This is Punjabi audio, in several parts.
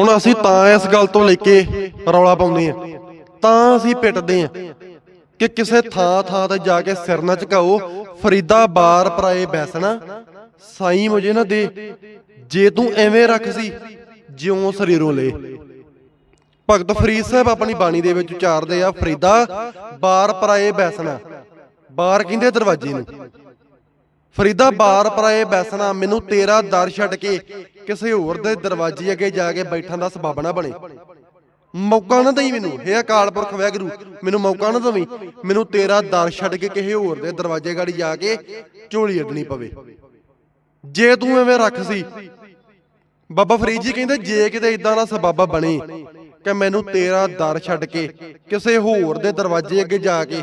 ਹੁਣ ਅਸੀਂ ਤਾਂ ਇਸ ਗੱਲ ਤੋਂ ਲੈ ਕੇ ਰੌਲਾ ਪਾਉਂਦੇ ਆ ਤਾਂ ਅਸੀਂ ਪਿੱਟਦੇ ਆ ਕਿ ਕਿਸੇ ਥਾਂ ਥਾਂ ਤੇ ਜਾ ਕੇ ਸਿਰ ਨਾ ਝੁਕਾਓ, ਫਰੀਦਾ ਬਾਰ ਪਰਾਏ ਬੈਸਣਾ, ਸਾਈ ਮੁਝੇ ਨਾ ਦੇ, ਜੇ ਤੂੰ ਐਵੇਂ ਰੱਖ ਸੀ, ਜਿਉਂ ਸਰੀਰੋਂ ਲੈ। ਭਗਤ ਫਰੀਦ ਸਾਹਿਬ ਆਪਣੀ ਬਾਣੀ ਦੇ ਵਿੱਚ ਉਚਾਰਦੇ ਆ, ਫਰੀਦਾ ਬਾਰ ਪਰਾਏ ਬੈਸਣਾ। ਬਾਰ ਕਹਿੰਦੇ ਦਰਵਾਜ਼ੇ ਨੂੰ। ਫਰੀਦਾ ਬਾਰ ਪਰਾਏ ਬੈਸਣਾ, ਮੈਨੂੰ ਤੇਰਾ ਦਰ ਛੱਡ ਕੇ ਕਿਸੇ ਹੋਰ ਦੇ ਦਰਵਾਜ਼ੇ ਅੱਗੇ ਜਾ ਕੇ ਬੈਠਣ ਦਾ ਸਬਬ ਨਾ ਬਣੇ। ਮੌਕਾ ਨਾ ਦੇਈ ਮੈਨੂੰ। ਹੇ ਅਕਾਲ ਪੁਰਖ ਵੈਗਰੂ, ਮੈਨੂੰ ਮੌਕਾ ਨਾ ਦਵੀਂ। ਮੈਨੂੰ ਤੇਰਾ ਦਰ ਛੱਡ ਕੇ ਕਿਸੇ ਹੋਰ ਦੇ ਦਰਵਾਜ਼ੇ ਗਾੜੀ ਜਾ ਕੇ ਝੋਲੀ ਅੱਡਣੀ ਪਵੇ। ਜੇ ਤੂੰ ਐਵੇਂ ਰੱਖ ਸੀ, ਬਾਬਾ ਫਰੀਦ ਜੀ ਕਹਿੰਦੇ, ਜੇ ਕਿਤੇ ਇਦਾਂ ਦਾ ਸਬਬ ਬਣੇ ਕਿ ਮੈਨੂੰ ਤੇਰਾ ਦਰ ਛੱਡ ਕੇ ਕਿਸੇ ਹੋਰ ਦੇ ਦਰਵਾਜ਼ੇ ਅੱਗੇ ਜਾ ਕੇ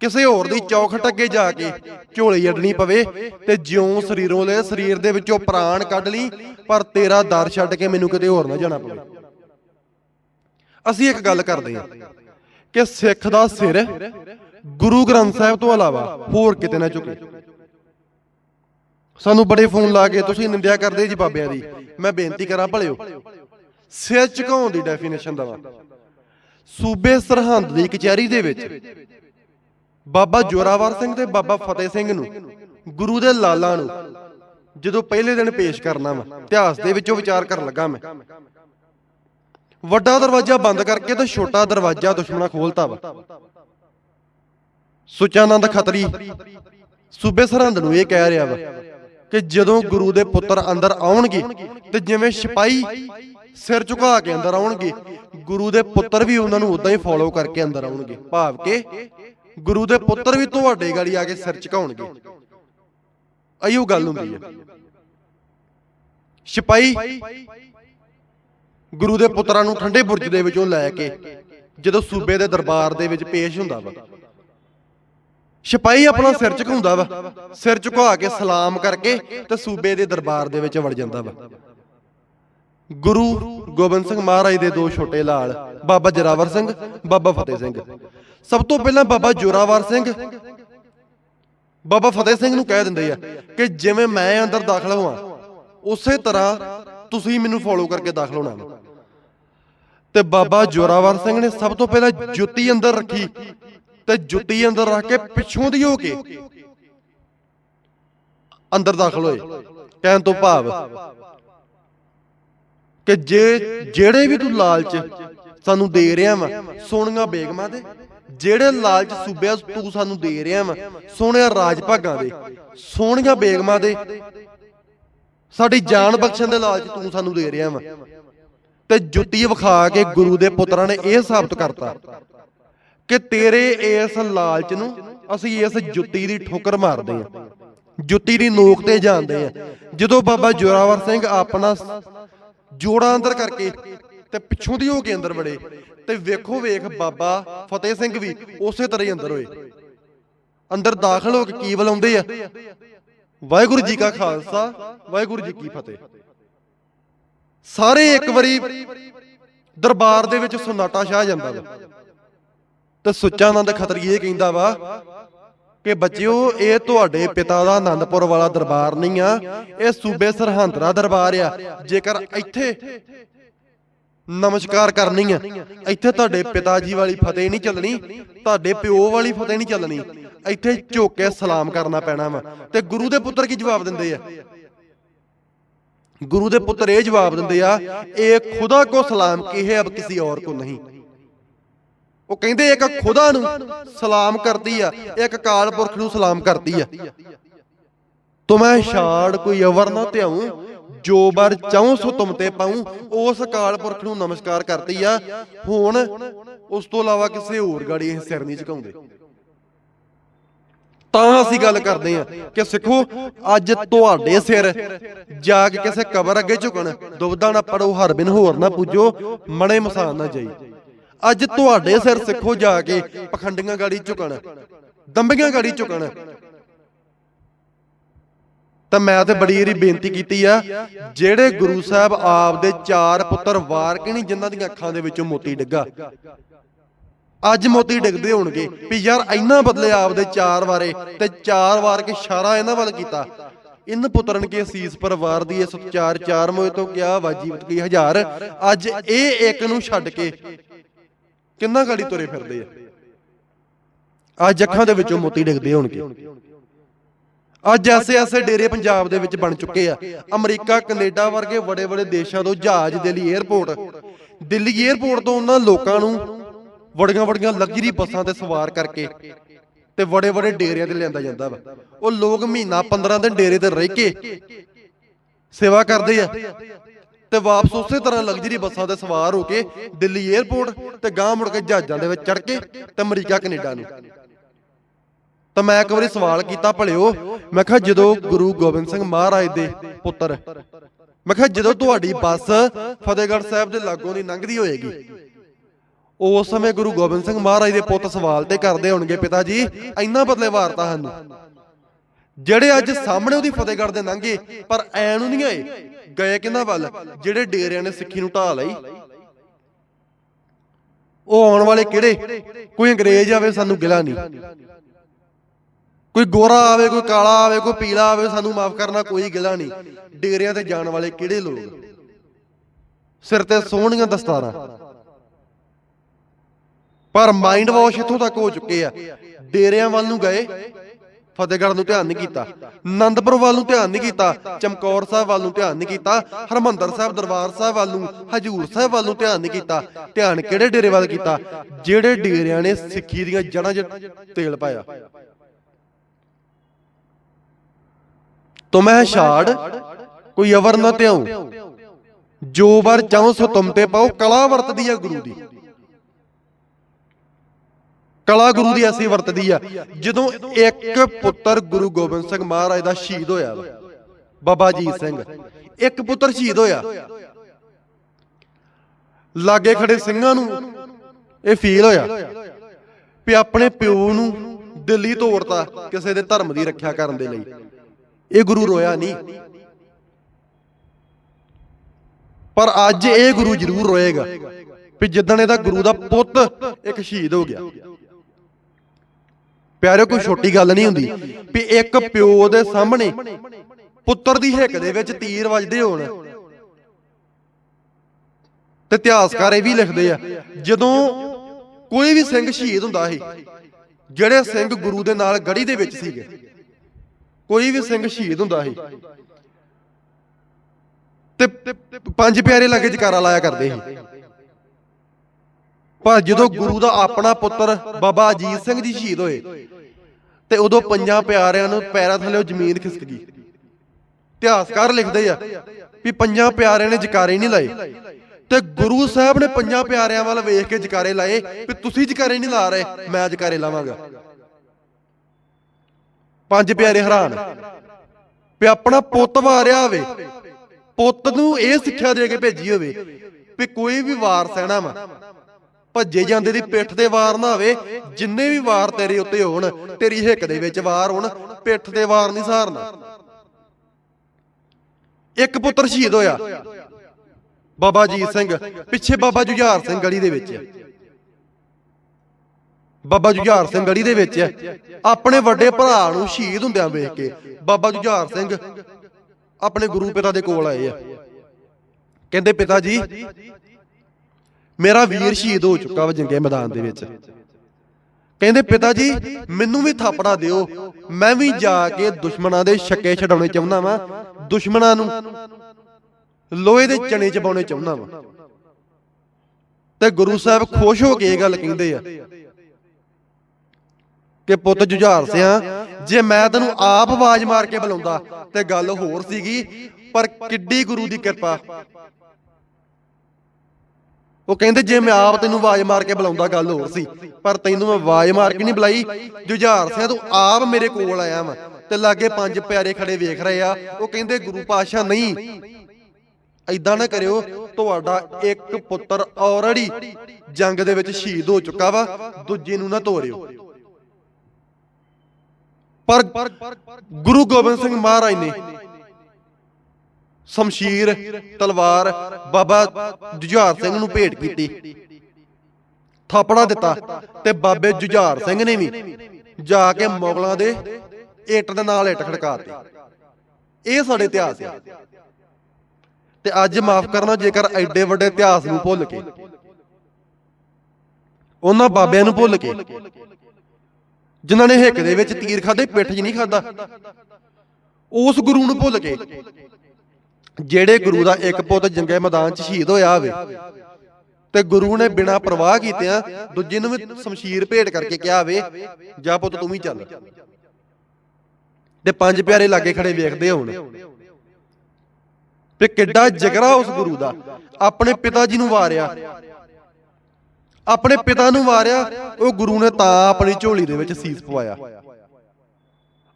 ਕਿਸੇ ਹੋਰ ਦੀ ਚੌਖਟ ਅੱਗੇ ਜਾ ਕੇ ਝੋਲੀ ਅੱਡਣੀ ਪਵੇ ਤੇ ਜਿਉਂ ਸਰੀਰੋਂ ਲੈ ਸਰੀਰ ਦੇ ਵਿੱਚੋਂ ਪ੍ਰਾਣ ਕੱਢ ਲਈ ਪਰ ਤੇਰਾ ਦਰ ਛੱਡ ਕੇ ਮੈਨੂੰ ਕਿਤੇ ਹੋਰ ਨਾ ਜਾਣਾ ਪਵੇ। ਅਸੀਂ ਇੱਕ ਗੱਲ ਕਰਦੇ ਹਾਂ ਕਿ ਸਿੱਖ ਦਾ ਸਿਰ ਗੁਰੂ ਗ੍ਰੰਥ ਸਾਹਿਬ ਤੋਂ ਇਲਾਵਾ ਹੋਰ ਕਿਤੇ ਨਾ ਝੁਕੇ ਸਾਨੂੰ ਬੜੇ ਫੋਨ ਲਾ ਕੇ ਤੁਸੀਂ ਨਿੰਦਿਆ ਕਰਦੇ ਜੀ ਬਾਬਿਆਂ ਦੀ। ਮੈਂ ਬੇਨਤੀ ਕਰਾਂ ਭਲਿਓ ਸਿਰ ਝੁਕਾਉਣ ਦੀ ਡੈਫੀਨੇਸ਼ਨ ਦਵਾ। ਸੂਬੇ ਸਰਹੰਦ ਦੀ ਕਚਹਿਰੀ ਦੇ ਵਿੱਚ ਬਾਬਾ ਜੋਰਾਵਰ ਸਿੰਘ ਤੇ ਬਾਬਾ ਫਤਿਹ ਸਿੰਘ ਨੂੰ, ਗੁਰੂ ਦੇ ਲਾਲਾਂ ਨੂੰ ਜਦੋਂ ਪਹਿਲੇ ਦਿਨ ਪੇਸ਼ ਕਰਨਾ ਵਾ, ਇਤਿਹਾਸ ਦੇ ਵਿੱਚੋਂ ਵਿਚਾਰ ਕਰਨ ਲੱਗਾ ਮੈਂ। ਵੱਡਾ ਦਰਵਾਜ਼ਾ ਬੰਦ ਕਰਕੇ ਤੇ ਛੋਟਾ ਦਰਵਾਜ਼ਾ ਦੁਸ਼ਮਣਾ ਖੋਲਤਾ ਵਾ। ਸੁਚਾਨੰਦ ਖੱਤਰੀ, ਸੂਬੇ ਸਰਹੰਦ ਨੂੰ ਇਹ ਕਹਿ ਰਿਹਾ ਵਾ ਕਿ ਜਦੋਂ ਗੁਰੂ ਦੇ ਪੁੱਤਰ ਅੰਦਰ ਆਉਣਗੇ ਤੇ ਜਿਵੇਂ ਸਿਪਾਹੀ ਸਿਰ ਝੁਕਾ ਕੇ ਅੰਦਰ ਆਉਣਗੇ, ਗੁਰੂ ਦੇ ਪੁੱਤਰ ਵੀ ਉਹਨਾਂ ਨੂੰ ਉਦਾਂ ਹੀ ਫੋਲੋ ਕਰਕੇ ਅੰਦਰ ਆਉਣਗੇ, ਭਾਵ ਕਿ ਗੁਰੂ ਦੇ ਪੁੱਤਰ ਵੀ ਤੁਹਾਡੇ ਗਾੜੀ ਆ ਕੇ ਸਿਰ ਝੁਕਾਉਣਗੇ। ਅਈਓ ਗੱਲ ਹੁੰਦੀ ਹੈ। ਸਿਪਾਹੀ ਗੁਰੂ ਦੇ ਪੁੱਤਰਾਂ ਨੂੰ ਠੰਡੇ ਬੁਰਜ ਦੇ ਵਿੱਚੋਂ ਲੈ ਕੇ ਜਦੋਂ ਸੂਬੇ ਦੇ ਦਰਬਾਰ ਦੇ ਵਿੱਚ ਪੇਸ਼ ਹੁੰਦਾ ਵਾ, ਸਿਪਾਹੀ ਆਪਣਾ ਸਿਰ ਝੁਕਾਉਂਦਾ ਵਾ, ਸਿਰ ਝੁਕਾ ਕੇ ਸਲਾਮ ਕਰਕੇ ਤੇ ਸੂਬੇ ਦੇ ਦਰਬਾਰ ਦੇ ਵਿੱਚ ਵੜ ਜਾਂਦਾ ਵਾ। ਗੁਰੂ ਗੋਬਿੰਦ ਸਿੰਘ ਮਹਾਰਾਜ ਦੇ ਦੋ ਛੋਟੇ ਲਾਲ, ਬਾਬਾ ਜਰਾਵਰ ਸਿੰਘ, ਬਾਬਾ ਫਤਿਹ ਸਿੰਘ। ਸਭ ਤੋਂ ਪਹਿਲਾਂ ਬਾਬਾ ਜੋਰਾਵਰ ਸਿੰਘ। ਬਾਬਾ ਫਤਿਹ ਸਿੰਘ ਨੂੰ ਕਹਿ ਦਿੰਦੇ ਆ ਕਿ ਜਿਵੇਂ ਮੈਂ ਅੰਦਰ ਦਾਖਲ ਹੋਵਾਂ, ਉਸੇ ਤਰ੍ਹਾਂ ਤੁਸੀਂ ਮੈਨੂੰ ਫੋਲੋ ਕਰਕੇ ਦਾਖਲ ਹੋਣਾ ਤੇ ਬਾਬਾ ਜੋਰਾਵਰ ਸਿੰਘ ਨੇ ਸਭ ਤੋਂ ਪਹਿਲਾਂ ਜੁੱਤੀ ਅੰਦਰ ਰੱਖੀ ਤੇ ਜੁੱਤੀ ਅੰਦਰ ਰੱਖ ਕੇ ਪਿੱਛੋਂ ਦੀ ਹੋ ਕੇ ਅੰਦਰ ਦਾਖਲ ਹੋਏ। ਕਹਿਣ ਤੋਂ ਭਾਵ ਕਿ ਜੇ ਜਿਹੜੇ ਵੀ ਤੂੰ ਲਾਲਚ ਸਾਨੂੰ ਦੇ ਰਿਹਾ ਵਾ, ਸੋਹਣੀਆਂ ਬੇਗਮਾਂ ਦੇ ਜਿਹੜੇ ਲਾਲਚ ਸੂਬਿਆ ਤੂੰ ਸਾਨੂੰ ਦੇ ਰਿਹਾ ਵਾ, ਸੋਹਣਿਆ ਰਾਜ ਭਾਗਾਂ ਦੇ, ਸੋਹਣੀਆਂ ਬੇਗਮਾਂ ਦੇ, ਸਾਡੀ ਜਾਨ ਬਖਸ਼ਣ ਦੇ ਲਾਲਚ ਤੂੰ ਸਾਨੂੰ ਦੇ ਰਿਹਾ ਵਾ। ਤੇ ਜੁੱਤੀ ਵਿਖਾ ਕੇ ਗੁਰੂ ਦੇ ਪੁੱਤਰਾਂ ਨੇ ਇਹ ਸਾਬਤ ਕਰਤਾ ਕਿ ਤੇਰੇ ਇਸ ਲਾਲਚ ਨੂੰ ਅਸੀਂ ਇਸ ਜੁੱਤੀ ਦੀ ਠੋਕਰ ਮਾਰਦੇ ਹਾਂ ਜੁੱਤੀ ਦੀ ਨੋਕ ਤੇ ਜਾਂਦੇ ਆ। ਜਦੋਂ ਬਾਬਾ ਜੋਰਾਵਰ ਸਿੰਘ ਆਪਣਾ ਜੋੜਾ ਅੰਦਰ ਕਰਕੇ ਤੇ ਪਿੱਛੋਂ ਦੀ ਹੋ ਕੇ ਅੰਦਰ ਵੜੇ ਤੇ ਵੇਖੋ ਵੇਖ ਬਾਬਾ ਫਤਿਹ ਸਿੰਘ ਵੀ ਉਸੇ ਤਰ੍ਹਾਂ ਹੀ ਅੰਦਰ ਹੋਏ। ਅੰਦਰ ਦਾਖਲ ਹੋ ਕੇ ਕੀ ਬੁਲਾਉਂਦੇ ਆ? ਵਾਹਿਗੁਰੂ ਜੀ ਕਾ ਖਾਲਸਾ, ਵਾਹਿਗੁਰੂ ਜੀ ਕੀ ਫਤਿਹ। ਸਾਰੇ ਇੱਕ ਵਾਰੀ ਦਰਬਾਰ ਦੇ ਵਿੱਚ ਸੁਨਾਟਾ ਛਾ ਜਾਂਦਾ ਵਾ। ਤੇ ਸੁੱਚਾਨੰਦ ਖੱਤਰੀ ਖਤਰੀਏ ਕਹਿੰਦਾ ਵਾ ਕਿ ਬੱਚਿਓ, ਇਹ ਤੁਹਾਡੇ ਪਿਤਾ ਦਾ ਆਨੰਦਪੁਰ ਵਾਲਾ ਦਰਬਾਰ ਨਹੀਂ ਆ। ਇਹ ਸੂਬੇ ਸਰਹੰਦ ਦਾ ਦਰਬਾਰ ਆ। ਜੇਕਰ ਇੱਥੇ ਨਮਸਕਾਰ ਕਰਨੀ ਆ। ਇੱਥੇ ਤੁਹਾਡੇ ਪਿਤਾ ਜੀ ਵਾਲੀ ਫਤਿਹ ਨਹੀਂ ਚੱਲਣੀ, ਤੁਹਾਡੇ ਪਿਓ ਵਾਲੀ ਫਤਿਹ ਨਹੀਂ ਚੱਲਣੀ। ਇੱਥੇ ਝੁੱਕ ਕੇ ਸਲਾਮ ਕਰਨਾ ਪੈਣਾ ਵਾ। ਤੇ ਗੁਰੂ ਦੇ ਪੁੱਤਰ ਕੀ ਜਵਾਬ ਦਿੰਦੇ ਆ? ਗੁਰੂ ਦੇ ਪੁੱਤਰ ਇਹ ਜਵਾਬ ਦਿੰਦੇ ਆ, ਇਹ ਖੁਦਾ ਕੋ ਸਲਾਮ ਕੀ ਹੈ ਅਬ ਕਿਸੇ ਔਰ ਕੋ ਨਹੀਂ। ਉਹ ਕਹਿੰਦੇ ਇੱਕ ਖੁਦਾ ਨੂੰ ਸਲਾਮ ਕਰਦੀ ਆ, ਇੱਕ ਕਾਲ ਪੁਰਖ ਨੂੰ ਸਲਾਮ ਕਰਦੀ ਆ। ਤੁਮੈ ਛਾੜ ਕੋਈ ਅਵਰ ਨਾ ਧਿਆਉ ਜੋ ਬਰ ਚਾਹੂੰ ਸੋ ਤੁਮ ਤੇ ਪਾਉ, ਉਸ ਕਾਲ ਪੁਰਖ ਨੂੰ ਨਮਸਕਾਰ ਕਰਦੀ ਆ। ਹੁਣ ਉਸ ਤੋਂ ਇਲਾਵਾ ਕਿਸੇ ਹੋਰ ਗਾੜੀ ਇਹ ਸਿਰ ਨਹੀਂ ਝੁਕਾਉਂਦੇ। ਤਾਂ ਅਸੀਂ ਗੱਲ ਕਰਦੇ ਆ ਕਿ ਸਿੱਖੋ, ਅੱਜ ਤੁਹਾਡੇ ਸਿਰ ਜਾ ਕੇ ਕਿਸੇ ਕਬਰ ਅੱਗੇ ਝੁਕਣ ਦੁਬਦਾ ਨਾ ਪੜੋ, ਹਰ ਬਿਨ ਹੋਰ ਨਾ ਪੂਜੋ ਮਣੇ ਮਸਾਨ ਨਾ ਜਾਈ। ਅੱਜ ਤੁਹਾਡੇ ਸਿਰ ਸਿੱਖੋ ਜਾ ਕੇ ਪਖੰਡੀਆਂ ਗਾੜੀ ਝੁਕਣ, ਦੰਬੀਆਂ ਗਾੜੀ ਝੁਕਣ ਤਾਂ ਮੈਂ ਤੇ ਬੜੀ ਏਰੀ ਬੇਨਤੀ ਕੀਤੀ ਆ ਜਿਹੜੇ ਗੁਰੂ ਸਾਹਿਬ ਆਪ ਦੇ ਚਾਰ ਪੁੱਤਰ ਵਾਰ ਕੇ ਨਹੀਂ ਜਿਨ੍ਹਾਂ ਦੀਆਂ ਅੱਖਾਂ ਦੇ ਵਿੱਚੋਂ ਮੋਤੀ ਡਿੱਗਾ। ਅੱਜ ਮੋਤੀ ਡਿੱਗਦੇ ਹੋਣਗੇ ਵੀ ਯਾਰ ਇੰਨਾ ਬਦਲੇ ਆਪ ਦੇ ਚਾਰ ਵਾਰੇ ਤੇ ਚਾਰ ਵਾਰ ਕੇ ਇਸ਼ਾਰਾ ਇਹਨਾਂ ਵੱਲ ਕੀਤਾ। ਇਨ ਪੁੱਤਰਨ ਕੇ ਸੀਸ ਪਰਵਾਰ ਦੀ ਇਸ ਚਾਰ ਚਾਰ ਮੋਏ ਤੋਂ ਕਿਆ ਵਾਜੀਬਤ ਕੀ ਹਜ਼ਾਰ। ਅੱਜ ਇਹ ਇੱਕ ਨੂੰ ਛੱਡ ਕੇ ਕਿੰਨਾ ਗਾੜੀ ਤੁਰੇ ਫਿਰਦੇ ਆ? ਅੱਜ ਅੱਖਾਂ ਦੇ ਵਿੱਚੋਂ ਮੋਤੀ ਡਿੱਗਦੇ ਹੋਣਗੇ। ਅੱਜ ਐਸੇ ਐਸੇ ਡੇਰੇ ਪੰਜਾਬ ਦੇ ਵਿੱਚ ਬਣ ਚੁੱਕੇ ਆ। ਅਮਰੀਕਾ, ਕੈਨੇਡਾ ਵਰਗੇ ਵੱਡੇ ਵੱਡੇ ਦੇਸ਼ਾਂ ਤੋਂ ਜਹਾਜ਼ ਦੇ ਲਈ 에ਅਰਪੋਰਟ ਦਿੱਲੀ 에ਅਰਪੋਰਟ ਤੋਂ ਉਹਨਾਂ ਲੋਕਾਂ ਨੂੰ ਵੱਡੀਆਂ ਵੱਡੀਆਂ ਲਗਜ਼ਰੀ ਬੱਸਾਂ ਤੇ ਸਵਾਰ ਕਰਕੇ ਤੇ ਵੱਡੇ ਵੱਡੇ ਡੇਰਿਆਂ ਤੇ ਲਿਆਂਦਾ ਜਾਂਦਾ ਵਾ। ਉਹ ਲੋਕ ਮਹੀਨਾ 15 ਦਿਨ ਡੇਰੇ ਤੇ ਰਹਿ ਕੇ ਸੇਵਾ ਕਰਦੇ ਆ ਤੇ ਵਾਪਸ ਉਸੇ ਤਰ੍ਹਾਂ ਲਗਜ਼ਰੀ ਬੱਸਾਂ ਤੇ ਸਵਾਰ ਹੋ ਕੇ ਦਿੱਲੀ 에ਅਰਪੋਰਟ ਤੇ ਗਾਂ ਮੁੜ ਕੇ ਜਹਾਜ਼ਾਂ ਦੇ ਵਿੱਚ ਚੜ ਕੇ ਤੇ ਅਮਰੀਕਾ, ਕੈਨੇਡਾ ਨੂੰ। ਤਾਂ ਮੈਂ ਇੱਕ ਵਾਰੀ ਸਵਾਲ ਕੀਤਾ ਭਲਿਓ। ਮੈਂ ਕਿਹਾ, ਜਦੋਂ ਗੁਰੂ ਗੋਬਿੰਦ ਸਿੰਘ ਮਹਾਰਾਜ ਦੇ ਪੁੱਤਰ ਮੈਂ ਕਿਹਾ, ਜਦੋਂ ਤੁਹਾਡੀ ਬੱਸ ਫਤਿਹਗੜ੍ਹ ਸਾਹਿਬ ਦੇ ਲਾਗੋਂ ਦੀ ਲੰਘਦੀ ਹੋਏਗੀ, ਉਸ ਸਮੇਂ ਗੁਰੂ ਗੋਬਿੰਦ ਸਿੰਘ ਮਹਾਰਾਜ ਦੇ ਪੁੱਤ ਸਵਾਲ ਤੇ ਕਰਦੇ ਹੋਣਗੇ, ਪਿਤਾ ਜੀ, ਇੰਨਾ ਬਦਲੇ ਵਾਰਤਾ ਸਾਨੂੰ। ਜਿਹੜੇ ਅੱਜ ਸਾਹਮਣੇ ਉਹਦੀ ਫਤਿਹਗੜ੍ਹ ਦੇ ਲੰਘੇ, ਪਰ ਐ ਨੂੰ ਨਹੀਂ ਆਏ। ਗਏ ਕਿਹਨਾਂ ਵੱਲ? ਜਿਹੜੇ ਡੇਰਿਆਂ ਨੇ ਸਿੱਖੀ ਨੂੰ ਢਾਹ ਲਈ। ਉਹ ਆਉਣ ਵਾਲੇ ਕਿਹੜੇ? ਕੋਈ ਅੰਗਰੇਜ਼ ਆਵੇ, ਸਾਨੂੰ ਗਿਲਾ ਨਹੀਂ। ਕੋਈ ਗੋਰਾ ਆਵੇ, ਕੋਈ ਕਾਲਾ ਆਵੇ, ਕੋਈ ਪੀਲਾ ਆਵੇ, ਸਾਨੂੰ ਮਾਫ ਕਰਨਾ ਕੋਈ ਗਿਲਾ ਨਹੀਂ। ਡੇਰਿਆਂ ਤੇ ਜਾਣ ਵਾਲੇ ਕਿਹੜੇ ਲੋਕ? ਸਿਰ ਤੇ ਸੋਹਣੀਆਂ ਦਸਤਾਰਾਂ। ਪਰ ਮਾਈਂਡ ਵਾਸ਼ ਇੱਥੋਂ ਤੱਕ ਹੋ ਚੁੱਕੇ ਆ। ਡੇਰਿਆਂ ਵੱਲ ਨੂੰ ਗਏ, ਫਤਿਹਗੜ੍ਹ ਨੂੰ ਧਿਆਨ ਨਹੀਂ ਕੀਤਾ। ਆਨੰਦਪੁਰ ਵੱਲ ਨੂੰ ਧਿਆਨ ਨਹੀਂ ਕੀਤਾ। ਚਮਕੌਰ ਸਾਹਿਬ ਵੱਲ ਨੂੰ ਧਿਆਨ ਨਹੀਂ ਕੀਤਾ। ਹਰਮੰਦਰ ਸਾਹਿਬ, ਦਰਬਾਰ ਸਾਹਿਬ ਵੱਲ ਨੂੰ, ਹਜੂਰ ਸਾਹਿਬ ਵੱਲ ਨੂੰ ਧਿਆਨ ਨਹੀਂ ਕੀਤਾ। ਧਿਆਨ ਕਿਹੜੇ ਡੇਰੇ ਵੱਲ ਕੀਤਾ? ਜਿਹੜੇ ਡੇਰਿਆਂ ਨੇ ਸਿੱਖੀ ਦੀਆਂ ਜੜ੍ਹਾਂ 'ਚ ਤੇਲ ਪਾਇਆ। ਤੁਮਹਿ ਛਾੜ ਕੋਈ ਅਵਰ ਨਾ ਧਿਆਉ ਜੋ ਵਰ ਚਾਹੋ ਸੋ ਤੁਮ ਤੇ ਪਾਓ ਕਲਾ ਵਰਤਦੀ ਆ ਗੁਰੂ ਦੀ ਕਲਾ ਗੁਰੂ ਦੀ ਐਸੀ ਵਰਤਦੀ ਆ ਜਦੋਂ ਇੱਕ ਪੁੱਤਰ ਗੁਰੂ ਗੋਬਿੰਦ ਸਿੰਘ ਮਹਾਰਾਜ ਦਾ ਸ਼ਹੀਦ ਹੋਇਆ ਬਾਬਾ ਜੀਤ ਸਿੰਘ ਇੱਕ ਪੁੱਤਰ ਸ਼ਹੀਦ ਹੋਇਆ ਲਾਗੇ ਖੜੇ ਸਿੰਘਾਂ ਨੂੰ ਇਹ ਫੀਲ ਹੋਇਆ ਵੀ ਆਪਣੇ ਪਿਓ ਨੂੰ ਦਿੱਲੀ ਤੋੜਤਾ ਕਿਸੇ ਦੇ ਧਰਮ ਦੀ ਰੱਖਿਆ ਕਰਨ ਦੇ ਲਈ ਇਹ ਗੁਰੂ ਰੋਇਆ ਨਹੀਂ। ਪਰ ਅੱਜ ਇਹ ਗੁਰੂ ਜ਼ਰੂਰ ਰੋਏਗਾ ਵੀ ਜਿੱਦਣ ਇਹਦਾ ਗੁਰੂ ਦਾ ਪੁੱਤ ਇੱਕ ਸ਼ਹੀਦ ਹੋ ਗਿਆ। ਪਿਆਰਿਓ, ਕੋਈ ਛੋਟੀ ਗੱਲ ਨਹੀਂ ਹੁੰਦੀ ਵੀ ਇੱਕ ਪਿਓ ਦੇ ਸਾਹਮਣੇ ਪੁੱਤਰ ਦੀ ਹਿੱਕ ਦੇ ਵਿੱਚ ਤੀਰ ਵੱਜਦੇ ਹੋਣ। ਤੇ ਇਤਿਹਾਸਕਾਰ ਇਹ ਵੀ ਲਿਖਦੇ ਆ, ਜਦੋਂ ਕੋਈ ਵੀ ਸਿੰਘ ਸ਼ਹੀਦ ਹੁੰਦਾ ਸੀ, ਜਿਹੜੇ ਸਿੰਘ ਗੁਰੂ ਦੇ ਨਾਲ ਗੜੀ ਦੇ ਵਿੱਚ ਸੀਗੇ ਕੋਈ ਵੀ ਸਿੰਘ ਸ਼ਹੀਦ ਹੁੰਦਾ ਸੀ। ਤੇ ਪੰਜ ਪਿਆਰੇ ਲਾਗੇ ਜਕਾਰਾ ਲਾਇਆ ਕਰਦੇ ਸੀ। ਪਰ ਜਦੋਂ ਗੁਰੂ ਦਾ ਆਪਣਾ ਪੁੱਤਰ ਬਾਬਾ ਅਜੀਤ ਸਿੰਘ ਜੀ ਸ਼ਹੀਦ ਹੋਏ ਤੇ ਉਦੋਂ ਪੰਜਾਂ ਪਿਆਰਿਆਂ ਨੂੰ ਪੈਰਾਂ ਥੱਲੇ ਜ਼ਮੀਨ ਖਿਸਕ ਗਈ। ਇਤਿਹਾਸਕਾਰ ਲਿਖਦੇ ਆ ਵੀ ਪੰਜਾਂ ਪਿਆਰਿਆਂ ਨੇ ਜਕਾਰੇ ਨਹੀਂ ਲਾਏ। ਤੇ ਗੁਰੂ ਸਾਹਿਬ ਨੇ ਪੰਜਾਂ ਪਿਆਰਿਆਂ ਵੱਲ ਵੇਖ ਕੇ ਜਕਾਰੇ ਲਾਏ ਵੀ ਤੁਸੀਂ ਜਕਾਰੇ ਨਹੀਂ ਲਾ ਰਹੇ। ਮੈਂ ਜਕਾਰੇ ਲਾਵਾਂਗਾ। ਪੰਜ ਪਿਆਰੇ ਹੈਰਾਨ। ਵੀ ਆਪਣਾ ਪੁੱਤ ਵਾਰਿਆ ਹੋਵੇ, ਪੁੱਤ ਨੂੰ ਇਹ ਸਿੱਖਿਆ ਦੇ ਕੇ ਭੇਜੀ ਹੋਵੇ ਵੀ ਕੋਈ ਵੀ ਵਾਰ ਸਹਿਣਾ ਵਾ, ਭੱਜੇ ਜਾਂਦੇ ਦੀ ਪਿੱਠ ਤੇ ਵਾਰ ਨਾ ਹੋਵੇ, ਜਿੰਨੇ ਵੀ ਵਾਰ ਤੇਰੇ ਉੱਤੇ ਹੋਣ, ਤੇਰੀ ਹਿੱਕ ਦੇ ਵਿੱਚ ਵਾਰ ਹੋਣ, ਪਿੱਠ ਤੇ ਵਾਰ ਨਹੀਂ ਸਾਰਨਾ। ਇੱਕ ਪੁੱਤਰ ਸ਼ਹੀਦ ਹੋਇਆ, ਬਾਬਾ ਜੀਤ ਸਿੰਘ, ਪਿੱਛੇ ਬਾਬਾ ਜੁਝਾਰ ਸਿੰਘ ਗਲੀ ਦੇ ਵਿੱਚ। ਹੈ ਬਾਬਾ ਜੁਝਾਰ ਸਿੰਘ ਗੜੀ ਦੇ ਵਿੱਚ ਹੈ। ਆਪਣੇ ਵੱਡੇ ਭਰਾ ਨੂੰ ਸ਼ਹੀਦ ਹੁੰਦਿਆਂ ਵੇਖ ਕੇ ਬਾਬਾ ਜੁਝਾਰ ਸਿੰਘ ਆਪਣੇ ਗੁਰੂ ਪਿਤਾ ਦੇ ਕੋਲ ਆਏ ਆ। ਕਹਿੰਦੇ, ਪਿਤਾ ਜੀ, ਮੇਰਾ ਵੀਰ ਸ਼ਹੀਦ ਹੋ ਚੁੱਕਾ ਵਾ ਜੰਗੇ ਮੈਦਾਨ ਦੇ ਵਿੱਚ। ਕਹਿੰਦੇ, ਪਿਤਾ ਜੀ, ਮੈਨੂੰ ਵੀ ਥਾਪੜਾ ਦਿਓ। ਮੈਂ ਵੀ ਜਾ ਕੇ ਦੁਸ਼ਮਣਾਂ ਦੇ ਛੱਕੇ ਛਡਾਉਣੇ ਚਾਹੁੰਦਾ ਵਾਂ। ਦੁਸ਼ਮਣਾਂ ਨੂੰ ਲੋਹੇ ਦੇ ਚਣੇ ਚਬਾਉਣੇ ਚਾਹੁੰਦਾ ਵਾਂ। ਤੇ ਗੁਰੂ ਸਾਹਿਬ ਖੁਸ਼ ਹੋ ਕੇ ਇਹ ਗੱਲ ਕਹਿੰਦੇ ਆ। ਕਿ ਪੁੱਤ ਜੁਝਾਰ ਸਿਆ ਜੇ ਮੈਂ ਤੈਨੂੰ ਆਪ ਆਵਾਜ਼ ਮਾਰ ਕੇ ਬੁਲਾਉਂਦਾ ਤੇ ਗੱਲ ਹੋਰ ਸੀਗੀ ਪਰ ਕਿੱਡੀ ਗੁਰੂ ਦੀ ਕਿਰਪਾ। ਉਹ ਕਹਿੰਦੇ ਜੇ ਮੈਂ ਆਪ ਤੈਨੂੰ ਆਵਾਜ਼ ਮਾਰ ਕੇ ਬੁਲਾਉਂਦਾ ਗੱਲ ਹੋਰ ਸੀ। ਪਰ ਤੈਨੂੰ ਮੈਂ ਆਵਾਜ਼ ਮਾਰ ਕੇ ਨਹੀਂ ਬੁਲਾਈ। ਜੁਝਾਰ ਸਿਆ ਤੂੰ ਆਪ ਮੇਰੇ ਕੋਲ ਆਇਆ ਵਾ। ਤੇ ਲਾਗੇ ਪੰਜ ਪਿਆਰੇ ਖੜੇ ਵੇਖ ਰਹੇ ਆ। ਉਹ ਕਹਿੰਦੇ ਗੁਰੂ ਪਾਸ਼ਾ ਨਹੀਂ। ਐਦਾਂ ਨਾ ਕਰਿਓ ਤੁਹਾਡਾ ਇੱਕ ਪੁੱਤਰ ਆਲਰੇਡੀ ਜੰਗ ਦੇ ਵਿੱਚ ਸ਼ਹੀਦ ਹੋ ਚੁੱਕਾ ਵਾ। ਦੂਜੇ ਨੂੰ ਨਾ ਤੋਰਿਓ। ਪਰ ਗੁਰੂ ਗੋਬਿੰਦ ਸਿੰਘ ਮਹਾਰਾਜ ਨੇ ਸ਼ਮਸ਼ੀਰ ਤਲਵਾਰ ਬਾਬਾ ਜੁਝਾਰ ਸਿੰਘ ਨੂੰ ਭੇਟ ਕੀਤੀ। ਥਾਪੜਾ ਦਿੱਤਾ ਤੇ ਬਾਬੇ ਜੁਝਾਰ ਸਿੰਘ ਨੇ ਵੀ ਜਾ ਕੇ ਮੁਗਲਾਂ ਦੇ ਇੱਟ ਦੇ ਨਾਲ ਇੱਟ ਖੜਕਾਤੀ ਇਹ ਸਾਡੇ ਇਤਿਹਾਸ ਆ। ਤੇ ਅੱਜ ਮਾਫ ਕਰਨਾ ਜੇਕਰ ਐਡੇ ਵੱਡੇ ਇਤਿਹਾਸ ਨੂੰ ਭੁੱਲ ਕੇ, ਉਹਨਾਂ ਬਾਬਿਆਂ ਨੂੰ ਭੁੱਲ ਕੇ ਜਿਨ੍ਹਾਂ ਨੇ ਹਿੱਕ ਦੇ ਵਿੱਚ ਤੀਰ ਖਾਦੇ ਪਿੱਠ 'ਚ ਨਹੀਂ ਖਾਦਾ ਉਸ ਗੁਰੂ ਨੂੰ ਭੁੱਲ ਕੇ ਜਿਹੜੇ ਗੁਰੂ ਦਾ ਇੱਕ ਪੁੱਤ ਜੰਗੇ ਮੈਦਾਨ 'ਚ ਸ਼ਹੀਦ ਹੋਇਆ ਹੋਵੇ ਤੇ ਗੁਰੂ ਨੇ ਬਿਨਾਂ ਪ੍ਰਵਾਹ ਕੀਤਿਆਂ ਦੂਜੇ ਨੂੰ ਵੀ ਸ਼ਮਸ਼ੀਰ ਭੇਟ ਕਰਕੇ ਕਿਹਾ ਹੋਵੇ, ਜਾ ਪੁੱਤ, ਤੂੰ ਵੀ ਚੱਲ। ਤੇ ਪੰਜ ਪਿਆਰੇ ਲਾਗੇ ਖੜੇ ਵੇਖਦੇ ਹੋਣ ਤੇ ਕਿੱਡਾ ਜਗਰਾ ਉਸ ਗੁਰੂ ਦਾ। ਆਪਣੇ ਪਿਤਾ ਜੀ ਨੂੰ ਵਾਰਿਆ। ਆਪਣੇ ਪਿਤਾ ਨੂੰ ਮਾਰਿਆ ਉਹ ਗੁਰੂ ਨੇ ਤਾਂ ਆਪਣੀ ਝੋਲੀ ਦੇ ਵਿੱਚ ਸੀਸ ਪਵਾਇਆ।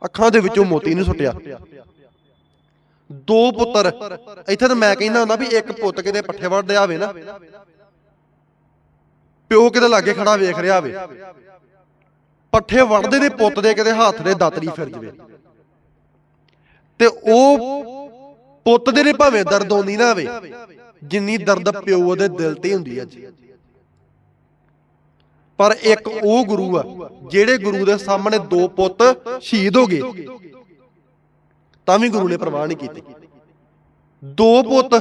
ਅੱਖਾਂ ਦੇ ਵਿੱਚੋਂ ਮੋਤੀ ਨੂੰ ਸੁੱਟਿਆ। ਦੋ ਪੁੱਤਰ। ਇੱਥੇ ਤਾਂ ਮੈਂ ਕਹਿੰਦਾ ਹੁੰਦਾ ਵੀ ਇੱਕ ਪੁੱਤ ਕਿਤੇ ਪੱਠੇ ਵੜਦੇ ਆਵੇ ਨਾ, ਪਿਓ ਕਿਤੇ ਲਾਗੇ ਖੜਾ ਵੇਖ ਰਿਹਾ ਹੋਵੇ। ਪੱਠੇ ਵੜਦੇ ਦੇ ਪੁੱਤ ਦੇ ਕਿਤੇ ਹੱਥ ਦੇ ਦਾਤਰੀ ਫਿਰ ਜਵੇ। ਤੇ ਉਹ ਪੁੱਤ ਦੇ ਨੇ ਭਾਵੇਂ ਦਰਦ ਹੁੰਦੀ ਨਾ ਹੋਵੇ, ਜਿੰਨੀ ਦਰਦ ਪਿਓ ਦੇ ਦਿਲ ਤੇ ਹੁੰਦੀ ਅੱਜ ਪਰ ਇੱਕ ਉਹ ਗੁਰੂ ਆ ਜਿਹੜੇ ਗੁਰੂ ਦੇ ਸਾਹਮਣੇ ਦੋ ਪੁੱਤ ਸ਼ਹੀਦ ਹੋ ਗਏ। ਤਾਂ ਵੀ ਗੁਰੂ ਨੇ ਪ੍ਰਵਾਹ ਨਹੀਂ ਕੀਤੀ। ਦੋ ਪੁੱਤ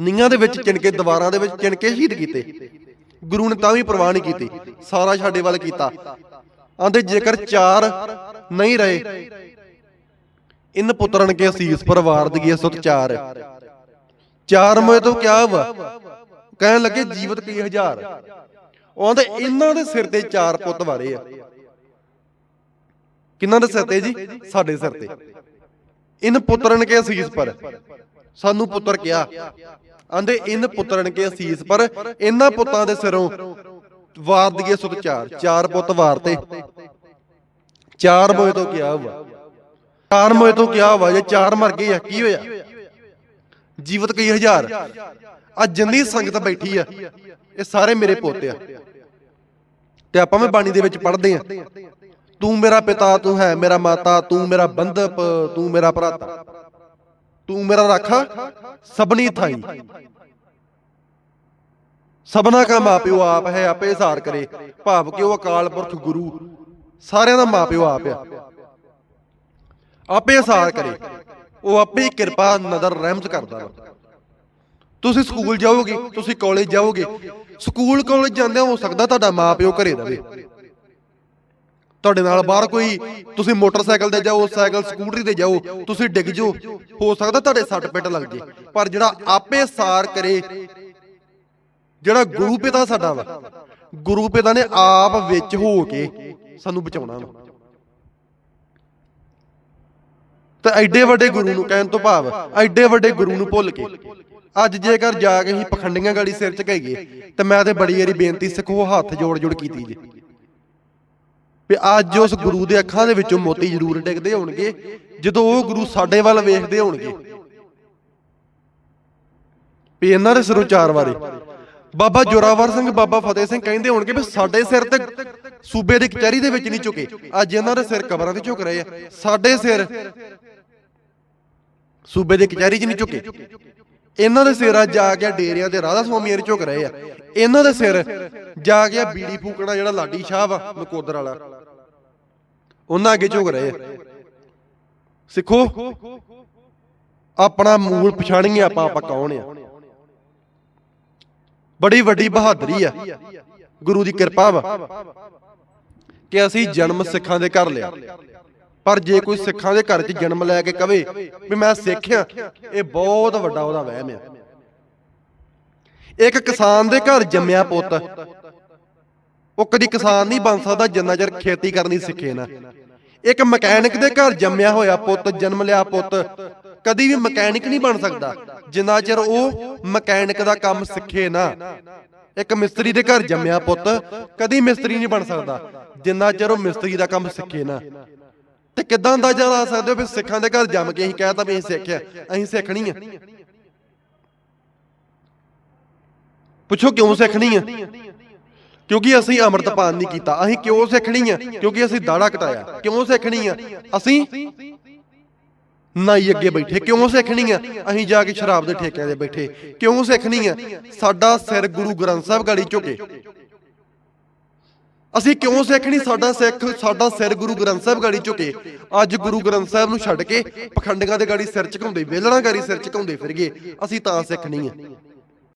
ਨੀਆਂ ਦੇ ਵਿੱਚ ਚਿਣਕੇ ਦੀਵਾਰਾਂ ਦੇ ਵਿੱਚ ਚਿਣਕੇ ਸ਼ਹੀਦ ਕੀਤੇ। ਗੁਰੂ ਨੇ ਤਾਂ ਵੀ ਪ੍ਰਵਾਹ ਨਹੀਂ ਕੀਤੀ। ਸਾਰਾ ਸਾਡੇ ਵੱਲ ਕੀਤਾ। ਆਂਦੇ ਜੇਕਰ ਚਾਰ ਨਹੀਂ ਰਹੇ, ਇਨ ਪੁੱਤਰਨ ਕੇ ਅਸੀਸ ਪਰਵਾਰ ਦਗੀ ਸੁਤ ਚਾਰ। ਚਾਰ ਮੋਏ ਤੋਂ ਕਿਆ ਵਾ ਕਹਿਣ ਲੱਗੇ ਜੀਵਤ ਕਈ ਹਜ਼ਾਰ। ਉਹ ਆਂਦੇ ਇਹਨਾਂ ਦੇ ਸਿਰ ਤੇ ਚਾਰ ਪੁੱਤ ਵਾਰੇ ਆ। ਕਿੰਨਾਂ ਦੇ ਸਿਰ ਤੇ ਜੀ? ਸਾਡੇ ਸਿਰ ਤੇ। ਇਨ ਪੁੱਤਰਨ ਕੇ ਅਸੀਸ ਪਰ। ਸਾਨੂੰ ਪੁੱਤਰ ਕਿਹਾ। ਆਂਦੇ ਇਨ ਪੁੱਤਰਨ ਕੇ ਅਸੀਸ ਪਰ। ਇਹਨਾਂ ਪੁੱਤਾਂ ਦੇ ਸਿਰੋਂ ਵਾਰ ਦਈਏ ਸੁਤ ਚਾਰ। ਚਾਰ। ਪੁੱਤ ਵਾਰਤੇ ਚਾਰ ਮੋਏ ਤੋਂ ਕਿਹਾ ਵਾ ਚਾਰ ਮੋਏ ਤੋਂ ਕਿਹਾ ਵਾ ਜੇ ਚਾਰ ਮਰ ਗਏ ਆ ਕੀ ਹੋਇਆ? ਜੀਵਤ ਕਈ ਹਜ਼ਾਰ। ਆ ਜਿੰਨੀ ਸੰਗਤ ਬੈਠੀ ਆ ਇਹ ਸਾਰੇ ਮੇਰੇ ਪੋਤੇ ਆ। ਤੇ ਆਪਾਂ ਵੀ ਬਾਣੀ ਦੇ ਵਿੱਚ ਪੜ੍ਹਦੇ ਆ। ਤੂੰ ਮੇਰਾ ਪਿਤਾ ਤੂੰ ਹੈ ਮੇਰਾ ਮਾਤਾ ਤੂੰ ਮੇਰਾ ਬੰਧਪ ਤੂੰ ਮੇਰਾ ਭਰਾਤਾ। ਤੂੰ ਮੇਰਾ ਰਾਖਾ ਸਭਨੀ ਥਾਈ। ਸਭਨਾ ਕਾ ਮਾਪਿਓ ਆਪ ਹੈ ਆਪੇ ਸਾਰ ਕਰੇ। ਭਾਵ ਕਿ ਉਹ ਅਕਾਲ ਪੁਰਖ ਗੁਰੂ। ਸਾਰਿਆਂ ਦਾ ਮਾਪਿਓ ਆਪ ਆ। ਆਪੇ ਸਾਰ ਕਰੇ। ਉਹ ਆਪੇ ਕਿਰਪਾ, ਨਦਰ, ਰਹਿਮਤ ਕਰਦਾ ਵਾ। ਤੁਸੀਂ ਸਕੂਲ ਜਾਓਗੇ, ਤੁਸੀਂ ਕਾਲਜ ਜਾਓਗੇ, ਸਕੂਲ ਕਾਲਜ ਜਾਂਦੇ ਹੋ ਸਕਦਾ ਤੁਹਾਡਾ ਮਾਪਿਓ ਘਰੇ ਰਵੇ। ਤੁਹਾਡੇ ਨਾਲ ਬਾਹਰ ਕੋਈ, ਤੁਸੀਂ ਮੋਟਰਸਾਈਕਲ ਤੇ ਜਾਓ, ਸਾਈਕਲ, ਸਕੂਟਰੀ ਤੇ ਜਾਓ, ਤੁਸੀਂ ਡਿੱਗ ਜਾਓ, ਹੋ ਸਕਦਾ ਤੁਹਾਡੇ ਸੱਟ ਪਿੱਟ ਲੱਗ ਜੇ। ਪਰ ਜਿਹੜਾ ਆਪੇ ਸਾਰ ਕਰੇ, ਜਿਹੜਾ ਗੁਰੂ ਪਿਤਾ ਸਾਡਾ ਵਾ, ਗੁਰੂ ਪਿਤਾ ਨੇ ਆਪ ਵਿੱਚ ਹੋ ਕੇ ਸਾਨੂੰ ਬਚਾਉਣਾ ਵਾ। ਤੇ ਐਡੇ ਵੱਡੇ ਗੁਰੂ ਨੂੰ ਕਹਿਣ ਤੋਂ ਭਾਵ, ਐਡੇ ਵੱਡੇ ਗੁਰੂ ਨੂੰ ਭੁੱਲ ਕੇ। ਅੱਜ ਜੇਕਰ ਜਾ ਕੇ ਹੀ ਪਖੰਡੀਆਂ ਗਾੜੀ ਸਿਰ ਝਕਾਈਏ ਤੇ ਮੈਂ ਤੇ ਬੜੀ ਵਾਰੀ ਬੇਨਤੀ ਸਿੱਖੋ ਹੱਥ ਜੋੜ ਜੋੜ ਕੀਤੀ ਜੀ। ਵੀ ਅੱਜ ਉਸ ਗੁਰੂ ਦੇ ਅੱਖਾਂ ਦੇ ਵਿੱਚੋਂ ਮੋਤੀ ਜ਼ਰੂਰ ਡਿੱਗਦੇ ਹੋਣਗੇ, ਜਦੋਂ ਉਹ ਗੁਰੂ ਸਾਡੇ ਵੱਲ ਵੇਖਦੇ ਹੋਣਗੇ। ਵੀ ਇਹਨਾਂ ਦੇ ਸਿਰੋਂ ਚਾਰ ਵਾਰੇ। ਬਾਬਾ ਜੋਰਾਵਰ ਸਿੰਘ, ਬਾਬਾ ਫਤਿਹ ਸਿੰਘ ਕਹਿੰਦੇ ਹੋਣਗੇ ਵੀ ਸਾਡੇ ਸਿਰ ਤੇ ਸੂਬੇ ਦੀ ਕਚਹਿਰੀ ਦੇ ਵਿੱਚ ਨਹੀਂ ਝੁਕੇ। ਅੱਜ ਇਹਨਾਂ ਦੇ ਸਿਰ ਕਬਰਾਂ ਤੇ ਝੁਕ ਰਹੇ ਆ। ਸਾਡੇ ਸਿਰ ਸੂਬੇ ਦੇ ਕਚਹਿਰੀ 'ਚ ਨਹੀਂ ਝੁਕੇ। ਇਹਨਾਂ ਦੇ ਸਿਰ ਅੱਜ ਜਾ ਕੇ ਡੇਰਿਆਂ ਤੇ ਰਾਧਾ ਸੁਆਮੀਆਂ 'ਚ ਝੁਕ ਰਹੇ ਆ। ਇਹਨਾਂ ਦੇ ਸਿਰ ਜਾ ਕੇ ਬੀੜੀ ਫੂਕਣਾ ਜਿਹੜਾ ਲਾਡੀ ਸ਼ਾਹ ਵਾ, ਨਕੋਦਰ ਵਾਲਾ। ਉਹਨਾਂ ਅੱਗੇ ਝੁਕ ਰਹੇ ਆ। ਸਿੱਖੋ, ਆਪਣਾ ਮੂਲ ਪਛਾਣੀਏ ਆਪਾਂ ਆਪਾਂ ਕੌਣ ਆ? ਬੜੀ ਵੱਡੀ ਬਹਾਦਰੀ ਆ। ਗੁਰੂ ਦੀ ਕਿਰਪਾ ਵਾ ਕਿ ਅਸੀਂ ਜਨਮ ਸਿੱਖਾਂ ਦੇ ਘਰ ਲਿਆ। ਪਰ ਜੇ ਕੋਈ ਸਿੱਖਾਂ ਦੇ ਘਰ 'ਚ ਜਨਮ ਲੈ ਕੇ ਕਵੇ ਵੀ ਮੈਂ ਸਿੱਖ ਆ ਇਹ ਬਹੁਤ ਵੱਡਾ ਉਹਦਾ ਵਹਿਮ ਆ। ਇੱਕ ਕਿਸਾਨ ਦੇ ਘਰ ਜੰਮਿਆ ਪੁੱਤ। ਉਹ ਕਦੀ ਕਿਸਾਨ ਨਹੀਂ ਬਣ ਸਕਦਾ ਜਿੰਨਾ ਚਿਰ ਖੇਤੀ ਕਰਨੀ ਸਿੱਖੇ ਨਾ। ਇੱਕ ਮਕੈਨਿਕ ਦੇ ਘਰ ਜੰਮਿਆ ਹੋਇਆ ਪੁੱਤ ਜਨਮ ਲਿਆ ਪੁੱਤ। ਕਦੀ ਵੀ ਮਕੈਨਿਕ ਨਹੀਂ ਬਣ ਸਕਦਾ। ਜਿੰਨਾ ਚਿਰ ਉਹ ਮਕੈਨਿਕ ਦਾ ਕੰਮ ਸਿੱਖੇ ਨਾ। ਇੱਕ ਮਿਸਤਰੀ ਦੇ ਘਰ ਜੰਮਿਆ ਪੁੱਤ ਕਦੀ ਮਿਸਤਰੀ ਨਹੀਂ ਬਣ ਸਕਦਾ। ਜਿੰਨਾ ਚਿਰ ਉਹ ਮਿਸਤਰੀ ਦਾ ਕੰਮ ਸਿੱਖੇ ਨਾ। ਤੇ ਕਿੱਦਾਂ ਅੰਦਾਜ਼ਾ ਲਾ ਸਕਦੇ ਹੋ ਵੀ ਸਿੱਖਾਂ ਦੇ ਘਰ ਜੰਮ ਕੇ ਅਸੀਂ ਕਹਿਤਾ ਵੀ ਅਸੀਂ ਸਿੱਖਿਆ? ਅਸੀਂ ਸਿੱਖਣੀ ਆ। ਪੁੱਛੋ ਕਿਉਂ ਸਿੱਖਣੀ ਆ? ਕਿਉਂਕਿ ਅਸੀਂ ਅੰਮ੍ਰਿਤਪਾਨ ਨਹੀਂ ਕੀਤਾ। ਅਸੀਂ ਕਿਉਂ ਸਿੱਖਣੀ ਆ? ਕਿਉਂਕਿ ਅਸੀਂ ਦਾੜਾ ਕਟਾਇਆ। ਕਿਉਂ ਸਿੱਖਣੀ ਆ? ਅਸੀਂ ਨਾਈ ਅੱਗੇ ਬੈਠੇ। ਕਿਉਂ ਸਿੱਖਣੀ ਆ? ਅਸੀਂ ਜਾ ਕੇ ਸ਼ਰਾਬ ਦੇ ਠੇਕਿਆਂ ਦੇ ਬੈਠੇ। ਕਿਉਂ ਸਿੱਖਣੀ ਆ? ਸਾਡਾ ਸਿਰ ਗੁਰੂ ਗ੍ਰੰਥ ਸਾਹਿਬ ਗਾੜੀ ਝੁਕੇ ਅਸੀਂ ਕਿਉਂ ਸਿੱਖ ਨਹੀਂ? ਸਾਡਾ ਸਿੱਖ, ਸਾਡਾ ਸਿਰ ਗੁਰੂ ਗ੍ਰੰਥ ਸਾਹਿਬ ਗਾੜੀ ਝੁਕੇ ਅੱਜ ਗੁਰੂ ਗ੍ਰੰਥ ਸਾਹਿਬ ਨੂੰ ਛੱਡ ਕੇ ਪਖੰਡੀਆਂ ਦੇ ਗਾੜੀ ਸਿਰ ਝੁਕਾਉਂਦੇ ਵੇਲਣਾ ਗਾੜੀ ਸਿਰ ਝੁਕਾਉਂਦੇ ਫਿਰਗੇ। ਅਸੀਂ ਤਾਂ ਸਿੱਖ ਨਹੀਂ ਆ।